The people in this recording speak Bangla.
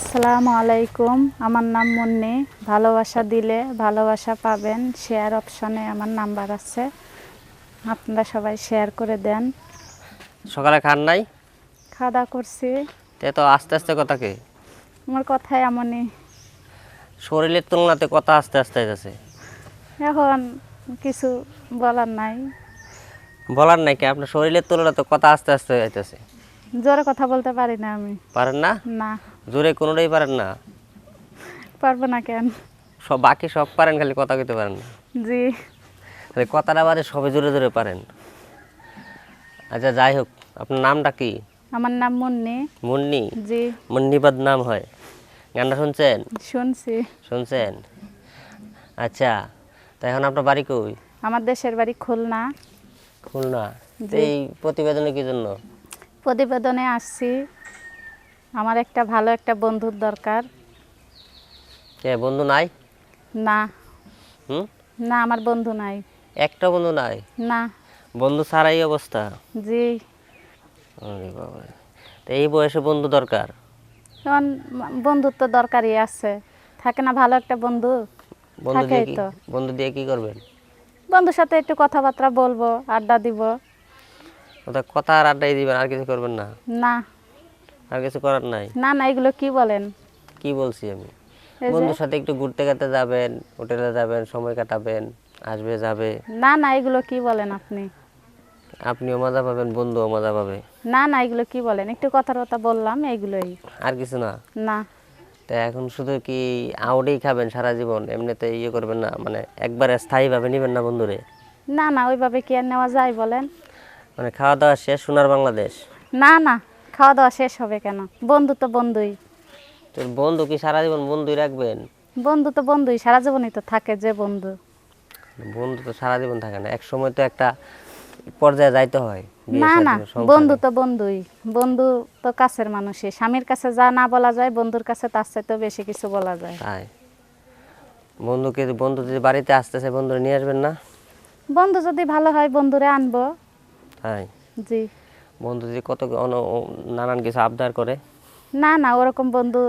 আসসালামু আলাইকুম। আমার নাম মুন্নি। ভালোবাসা দিলে ভালোবাসা পাবেন। শেয়ার অপশনে আমার নাম্বার আছে। আপনারা সবাই শেয়ার করে দেন। সকালে খান নাই? খাওয়া করছি। তে তো আস্তে আস্তে কথা কি আমার কথাই এমনই। শরীরের তুলনাতে কথা আস্তে আস্তে যাচ্ছে এখন কিছু বলার নাই। বলার নাই কি? আপনার শরীরের তুলনাতে কথা আস্তে আস্তে যাইতেছে জোরে কথা বলতে পারি না আমি। পারেন না? না। জোরে কোনোটাই পারেন না? পারব না কেন? সব বাকি সব পারেন খালি কথা কইতে পারেন না। জি। খালি কথাটা বারে সবে জোরে জোরে পারেন। আচ্ছা যাই হোক আপনার নামটা কি? আমার নাম মুন্নি। মুন্নি? জি। মুন্নিবাদ নাম হয়। গানটা শুনছেন? শুনছি। শুনছেন? আচ্ছা তা এখন আপনার বাড়ি কই? আমার দেশের বাড়ি খুলনা। খুলনা। এই প্রতিবেদনে কি জন্য? প্রতিবেদনে আসছি। আমার একটা ভালো একটা বন্ধুর দরকার। কে বন্ধু নাই? না। হুম? না আমার বন্ধু নাই। একটা বন্ধু নাই? না। বন্ধু ছাড়াই অবস্থা? জি। আরে বাবা তো এই বয়সে বন্ধু দরকার? এখন বন্ধুত্ব দরকারই আছে। থাকে না ভালো একটা বন্ধু? বন্ধু দিয়ে কি বন্ধু দিয়ে কি করবেন? বন্ধুর সাথে একটু কথাবার্তা বলব আড্ডা দিব। ওটা কথা আর আড্ডাই দিবেন আর কিছু করবেন না? না। আর কিছু করার নাই? না না এগুলো কি বলেন? কি বলছি আমি? বন্ধুর সাথে একটু ঘুরতে যাবেন হোটেলে যাবেন সময় কাটাবেন আসবে যাবে। না না এগুলো কি বলেন আপনি? আপনিও মজা পাবেন বন্ধুও মজা পাবে। না না এগুলো কি বলেন? একটু কথা কথা বললাম এইগুলোই আর কিছু না? না। তা এখন শুধু কি আউটেই খাবেন সারা জীবন? এমনিতে ইয়ে করবেন না? মানে একবারে স্থায়ীভাবে নেবেন না বন্ধুরে? না না ওইভাবে কি আর নেওয়া যায় বলেন? মানে খাওয়া দাওয়া শেষ সোনার বাংলাদেশ? না না খাওয়া দাওয়া শেষ হবে কেন? বন্ধু তো বন্ধুই। তোর বন্ধু কি সারা জীবন বন্ধুই রাখবেন? বন্ধু তো বন্ধুই সারা জীবনই তো থাকে যে বন্ধু। বন্ধু তো সারা জীবন থাকে না এক সময় তো একটা পর্যায়ে যাইতে হয় না না। বন্ধু তো বন্ধুই বন্ধু তো কাছের মানুষই। স্বামীর কাছে যা না বলা যায় বন্ধুর কাছে তার চাইতেও বেশি কিছু বলা যায়। তাই? বন্ধুকে বন্ধু যদি বাড়িতে আসতেছে বন্ধুরা নিয়ে আসবেন না? বন্ধু যদি ভালো হয় বন্ধুরে আনব। তাই জি। বন্ধু যে কত নানান কিছু আবদার করে। না না ওরকম বন্ধু